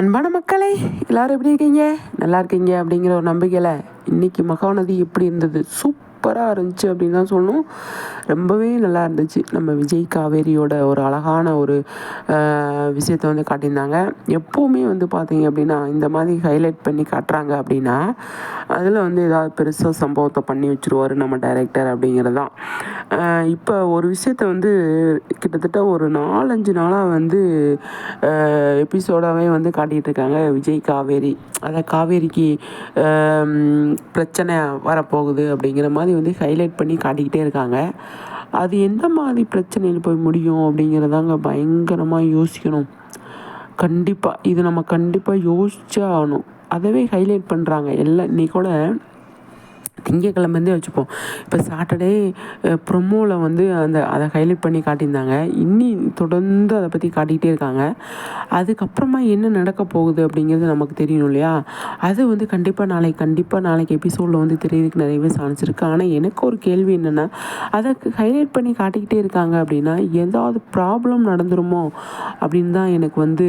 அன்பான மக்களே எல்லாரும் எப்படி இருக்கீங்க? நல்லா இருக்கீங்க அப்படிங்கிற ஒரு நம்பிக்கையில் இன்றைக்கி மகாநதி எப்படி இருந்தது? சூப்பராக இருந்துச்சு அப்படின்னு தான் சொல்லணும். ரொம்பவே நல்லா இருந்துச்சு. நம்ம விஜய் காவேரியோட ஒரு அழகான ஒரு விஷயத்தை வந்து காட்டியிருந்தாங்க. எப்போவுமே வந்து பார்த்தீங்க அப்படின்னா இந்த மாதிரி ஹைலைட் பண்ணி காட்டுறாங்க அப்படின்னா அதில் வந்து ஏதாவது பெருசாக சம்பவத்தை பண்ணி வச்சுருவார் நம்ம டைரக்டர் அப்படிங்கிறது தான். இப்போ ஒரு விஷயத்த வந்து கிட்டத்தட்ட ஒரு நாலஞ்சு நாளாக வந்து எபிசோடாகவே வந்து காட்டிகிட்டு இருக்காங்க விஜய் காவேரி. அதை காவேரிக்கு பிரச்சனை வரப்போகுது அப்படிங்கிற மாதிரி வந்து ஹைலைட் பண்ணி காட்டிக்கிட்டே இருக்காங்க. அது எந்த மாதிரி பிரச்சனையில் போய் முடியும் அப்படிங்கிறதாங்க பயங்கரமாக யோசிக்கணும். கண்டிப்பாக இது நம்ம கண்டிப்பாக யோசிச்சே ஆகணும். அதவே ஹைலைட் பண்ணுறாங்க எல்லாம் இன்னைக்கு கூட திங்கக்கிழமந்தே வச்சுப்போம். இப்போ சாட்டர்டே ப்ரொமோவில் வந்து அந்த அதை ஹைலைட் பண்ணி காட்டியிருந்தாங்க. இன்னி தொடர்ந்து அதை பற்றி காட்டிக்கிட்டே இருக்காங்க. அதுக்கப்புறமா என்ன நடக்க போகுது அப்படிங்கிறது நமக்கு தெரியணும் இல்லையா? அது வந்து கண்டிப்பாக நாளைக்கு கண்டிப்பாக நாளைக்கு எபிசோடில் வந்து தெரியறதுக்கு நிறையவே சான்ஸ் இருக்குது ஆனால் எனக்கு ஒரு கேள்வி என்னென்னா அதை ஹைலைட் பண்ணி காட்டிக்கிட்டே இருக்காங்க அப்படின்னா ஏதாவது ப்ராப்ளம் நடந்துருமோ அப்படின்னு தான் எனக்கு வந்து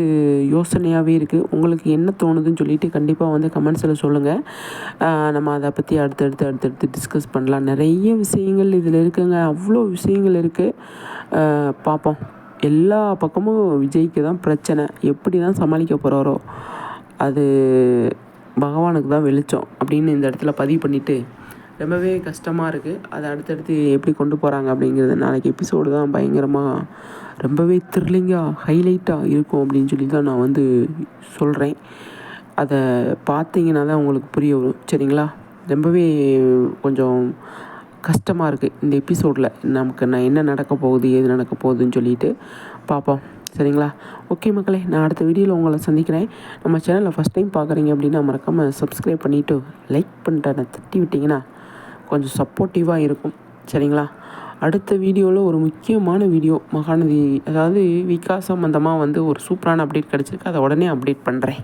யோசனையாகவே இருக்குது உங்களுக்கு என்ன தோணுதுன்னு சொல்லிட்டு கண்டிப்பாக வந்து கமெண்ட்ஸில் சொல்லுங்கள் நம்ம அதை பற்றி அடுத்தடுத்து அடுத்தடுத்து டிஸ்கஸ் பண்ணலாம். நிறைய விஷயங்கள் இதில் இருக்குங்க. அவ்வளோ விஷயங்கள் இருக்குது பார்ப்போம் எல்லா பக்கமும் விஜய்க்கு தான் பிரச்சனை. எப்படி தான் சமாளிக்க போகிறாரோ அது பகவானுக்கு தான் வெளிச்சம் அப்படின்னு இந்த இடத்துல பதிவு பண்ணிவிட்டு ரொம்பவே கஷ்டமாக இருக்குது அதை அடுத்தடுத்து எப்படி கொண்டு போகிறாங்க அப்படிங்கிறது நாளைக்கு எபிசோடு தான் பயங்கரமாக ரொம்பவே த்ரில்லிங்காக ஹைலைட்டாக இருக்கும் அப்படின்னு சொல்லி தான் நான் வந்து சொல்கிறேன் அதை பார்த்தீங்கன்னா தான் உங்களுக்கு புரிய வரும். சரிங்களா? ரொம்பவே கொஞ்சம் கஷ்டமாக இருக்குது இந்த எபிசோடில் நமக்கு நான் என்ன நடக்க போகுது ஏது நடக்க போகுதுன்னு சொல்லிட்டு பார்ப்போம் சரிங்களா? ஓகே மக்களே நான் அடுத்த வீடியோவில் உங்களை சந்திக்கிறேன். நம்ம சேனலில் ஃபஸ்ட் டைம் பார்க்குறீங்க அப்படின்னா மறக்காமல் சப்ஸ்கிரைப் பண்ணிவிட்டு லைக் பண்ணிட்டு தட்டி விட்டிங்கன்னா கொஞ்சம் சப்போர்ட்டிவாக இருக்கும். சரிங்களா? அடுத்த வீடியோவில் ஒரு முக்கியமான வீடியோ மகாநதி அதாவது விகாஸ் சம்மந்தமாக வந்து ஒரு சூப்பரான அப்டேட் கிடச்சிருக்கு. அதை உடனே அப்டேட் பண்ணுறேன்